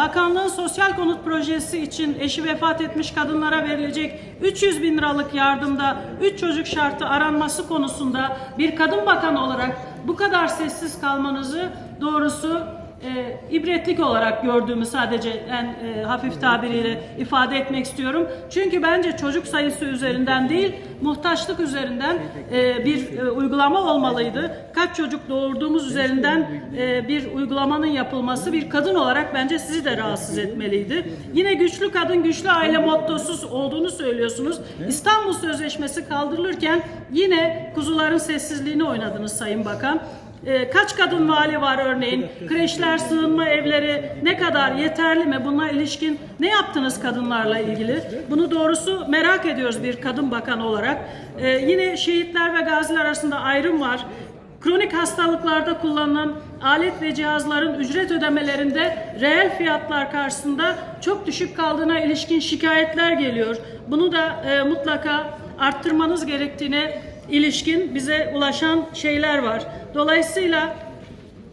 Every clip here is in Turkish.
bakanlığın sosyal konut projesi için eşi vefat etmiş kadınlara verilecek 300 bin liralık yardımda 3 çocuk şartı aranması konusunda bir kadın bakan olarak bu kadar sessiz kalmanızı doğrusu e, ibretlik olarak gördüğümü sadece en e, hafif tabiriyle ifade etmek istiyorum. Çünkü bence çocuk sayısı üzerinden değil, muhtaçlık üzerinden e, bir e, uygulama olmalıydı. Kaç çocuk doğurduğumuz üzerinden e, bir uygulamanın yapılması bir kadın olarak bence sizi de rahatsız etmeliydi. Yine güçlü kadın, güçlü aile mottosuz olduğunu söylüyorsunuz. İstanbul Sözleşmesi kaldırılırken yine kuzuların sessizliğini oynadınız Sayın Bakan. Ee, kaç kadın vali var örneğin? Kreşler, sığınma evleri ne kadar yeterli mi? Buna ilişkin ne yaptınız kadınlarla ilgili? Bunu doğrusu merak ediyoruz bir kadın bakan olarak. Ee, yine şehitler ve gaziler arasında ayrım var. Kronik hastalıklarda kullanılan alet ve cihazların ücret ödemelerinde reel fiyatlar karşısında çok düşük kaldığına ilişkin şikayetler geliyor. Bunu da e, mutlaka arttırmanız gerektiğine ilişkin bize ulaşan şeyler var. Dolayısıyla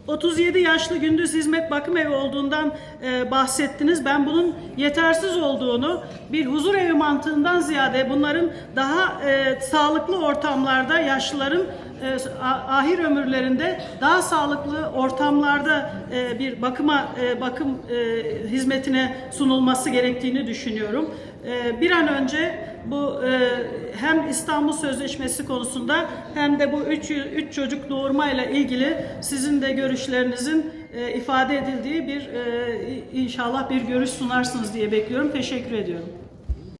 37 yaşlı gündüz hizmet bakım evi olduğundan e, bahsettiniz. Ben bunun yetersiz olduğunu, bir huzur evi mantığından ziyade bunların daha e, sağlıklı ortamlarda yaşlıların e, ahir ömürlerinde daha sağlıklı ortamlarda e, bir bakıma e, bakım e, hizmetine sunulması gerektiğini düşünüyorum. E, bir an önce bu e, hem İstanbul Sözleşmesi konusunda hem de bu üç, üç çocuk doğurmayla ilgili sizin de görüşlerinizin e, ifade edildiği bir e, inşallah bir görüş sunarsınız diye bekliyorum. Teşekkür ediyorum.